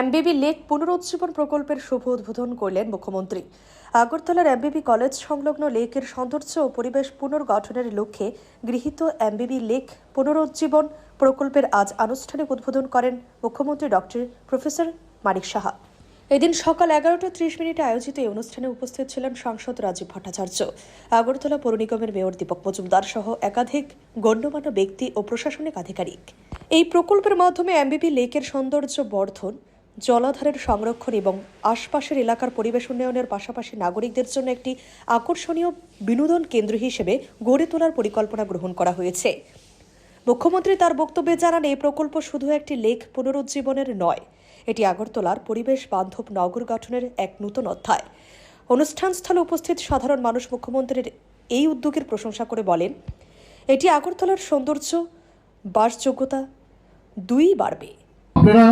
এমবিবি lake পুনরুজ্জীবন প্রকল্পের শুভ উদ্বোধন করলেন মুখ্যমন্ত্রী। আগরতলার এমবিবি কলেজ সংলগ্ন লেকের সৌন্দর্য ও পরিবেশ পুনর্গঠনের লক্ষ্যে গৃহীত এমবিবি লেক পুনরুজ্জীবন প্রকল্পের আজ আনুষ্ঠানিক উদ্বোধন করেন মুখ্যমন্ত্রী ডক্টর প্রফেসর মানিক সাহা। এদিন সকাল এগারোটা ত্রিশ মিনিটে আয়োজিত এই অনুষ্ঠানে উপস্থিত ছিলেন সাংসদ রাজীব ভট্টাচার্য, আগরতলা পৌর নিগমের মেয়র দীপক মজুমদার সহ একাধিক গণ্যমান্য ব্যক্তি ও প্রশাসনিক আধিকারিক। এই প্রকল্পের মাধ্যমে এমবিবি লেকের সৌন্দর্য বর্ধন জলাধারের সংরক্ষণ এবং আশপাশের এলাকার পরিবেশ উন্নয়নের পাশাপাশি নাগরিকদের জন্য একটি আকর্ষণীয় বিনোদন কেন্দ্র হিসেবে গড়ে তোলার পরিকল্পনা গ্রহণ করা হয়েছে। মুখ্যমন্ত্রী তার বক্তব্যে জানান, এই প্রকল্প শুধু একটি লেক পুনরুজ্জীবনের নয়, এটি আগরতলার পরিবেশ বান্ধব নগর গঠনের এক নূতন অধ্যায়। অনুষ্ঠানস্থলে উপস্থিত সাধারণ মানুষ মুখ্যমন্ত্রীর এই উদ্যোগের প্রশংসা করে বলেন, এটি আগরতলার সৌন্দর্য, বাসযোগ্যতা দুই বাড়বে। আপনারা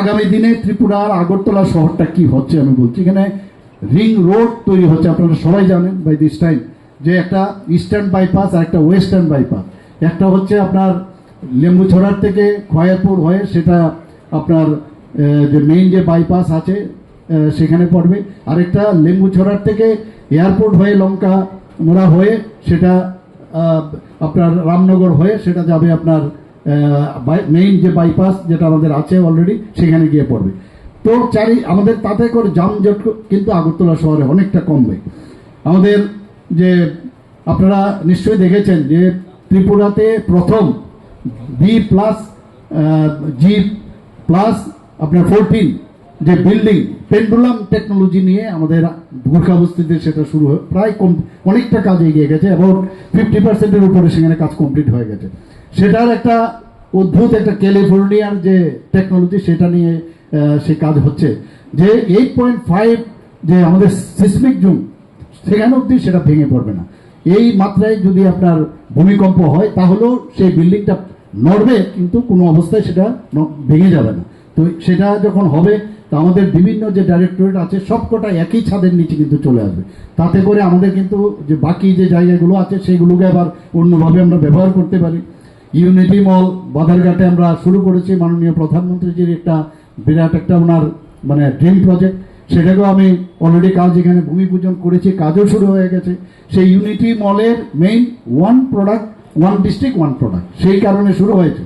আগামী দিনে ত্রিপুরার আগরতলা শহরটা কি হচ্ছে আমি বলছি। এখানে রিং রোড তৈরি হচ্ছে, আপনারা সবাই জানেন বাই দিস টাইম যে একটা ইস্টার্ন বাইপাস আর একটা ওয়েস্টার্ন বাইপাস একটা হচ্ছে আপনার লেম্বুছড়ার থেকে খয়ারপুর হয়ে সেটা আপনার যে মেইন যে বাইপাস আছে সেখানে পড়বে। আরেকটা লেম্বুছড়ার থেকে এয়ারপোর্ট হয়ে লঙ্কা মোড়া হয়ে সেটা আপনার রামনগর হয়ে সেটা যাবে আপনার মেইন যে বাইপাস যেটা আমাদের আছে অলরেডি সেখানে গিয়ে পড়বে। তো চারি, আমাদের তাতে করে যানজট কিন্তু আগরতলা শহরে অনেকটা কমবে। আমাদের যে, আপনারা নিশ্চয়ই দেখেছেন যে ত্রিপুরাতে প্রথম বি প্লাস জি প্লাস আপনার ফোরটিন যে বিল্ডিং পেন্ডুলাম টেকনোলজি নিয়ে আমাদের গোর্খা বস্তিতে সেটা শুরু প্রায় কম অনেকটা কাজ এগিয়ে গেছে এবং ফিফটি পার্সেন্টের উপরে সেখানে কাজ কমপ্লিট হয়ে গেছে। সেটার একটা অদ্ভুত একটা ক্যালিফোর্নিয়ার যে টেকনোলজি সেটা নিয়ে সে কাজ হচ্ছে। যে এইট পয়েন্ট ফাইভ যে আমাদের সিসমিক জুম সেখানে অবধি সেটা ভেঙে পড়বে না। এই মাত্রায় যদি আপনার ভূমিকম্প হয়, তাহলেও সেই বিল্ডিংটা নড়বে, কিন্তু কোনো অবস্থায় সেটা ভেঙে যাবে না। তো সেটা যখন হবে, তা আমাদের বিভিন্ন যে ডাইরেক্টরেট আছে, সবকটা একই ছাদের নিচে কিন্তু চলে আসবে। তাতে করে আমাদের কিন্তু যে বাকি যে জায়গাগুলো আছে, সেগুলোকে আবার অন্যভাবে আমরা ব্যবহার করতে পারি। ইউনিটি মল বাধারঘাটে আমরা শুরু করেছি, মাননীয় প্রধানমন্ত্রীজির একটা বিরাট একটা ওনার মানে ড্রিম প্রজেক্ট। সেটাকেও আমি অলরেডি কাজ এখানে ভূমি পূজন করেছি, কাজও শুরু হয়ে গেছে। সেই ইউনিটি মলের main one product one district one product সেই কারণে শুরু হয়েছে।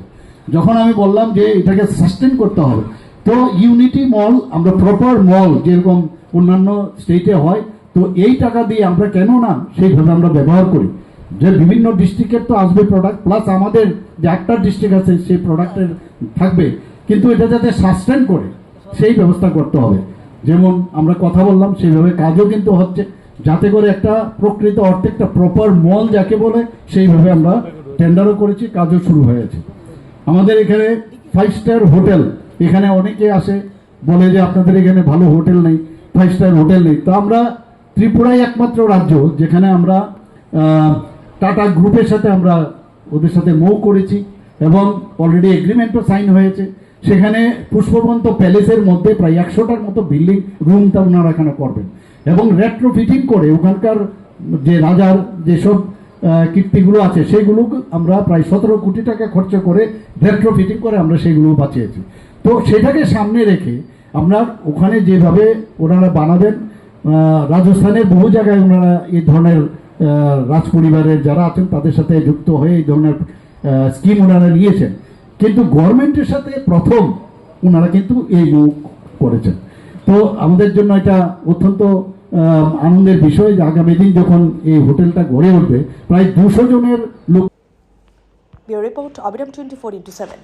যখন আমি বললাম যে এটাকে সাস্টেন করতে হবে, তো ইউনিটি মল, আমরা প্রপার মল যেরকম অন্যান্য স্টেটে হয়, তো এই টাকা দিয়ে আমরা কেন না সেইভাবে আমরা ব্যবহার করি। যে বিভিন্ন ডিস্ট্রিক্টের তো আসবে প্রোডাক্ট প্লাস আমাদের যে একটা ডিস্ট্রিক্ট আছে, সেই প্রোডাক্টের থাকবে। কিন্তু এটা যাতে সাস্টেন করে, সেই ব্যবস্থা করতে হবে। যেমন আমরা কথা বললাম, সেইভাবে কাজও কিন্তু হচ্ছে। যাতে করে একটা প্রকৃত অর্থে একটা প্রপার মল যাকে বলে, সেইভাবে আমরা টেন্ডারও করেছি, কাজও শুরু হয়েছে। আমাদের এখানে ফাইভ স্টার হোটেল এখানে অনেকে আসে, বলে যে আপনাদের এখানে ভালো হোটেল নেই ফাইভ স্টার হোটেল নেই। তো আমরা ত্রিপুরাই একমাত্র রাজ্য, যেখানে আমরা টাটা গ্রুপের সাথে আমরা ওদের সাথে মৌ করেছি এবং অলরেডি এগ্রিমেন্টও সাইন হয়েছে। সেখানে পুষ্পবন্ত প্যালেসের মধ্যে প্রায় একশোটার মতো বিল্ডিং রুম তা ওনারা এখানে করবেন। এবং রেট্রো ফিটিং করে ওখানকার যে রাজার যেসব কীর্তিগুলো আছে, সেগুলো আমরা প্রায় সতেরো কোটি টাকা খরচ করে রেট্রো ফিটিং করে আমরা সেগুলো বাঁচিয়েছি। তো সেটাকে সামনে রেখে আপনার ওখানে যেভাবে ওনারা বানাবেন রাজস্থানের বহু জায়গায় ওনারা এই ধরনের রাজ পরিবারের যারা আছেন, তাদের সাথে যুক্ত হয়ে এই ধরনের স্কিম ওনারা নিয়েছেন। কিন্তু গভর্নমেন্টের সাথে প্রথম ওনারা কিন্তু এই মুখ করেছেন। তো আমাদের জন্য এটা অত্যন্ত আনন্দের বিষয় যে আগামী দিন যখন এই হোটেলটা গড়ে উঠবে, প্রায় দুশো জনের লোক রিপোর্ট, অবিরাম টোয়েন্টি ফোর ইন্টু সেভেন।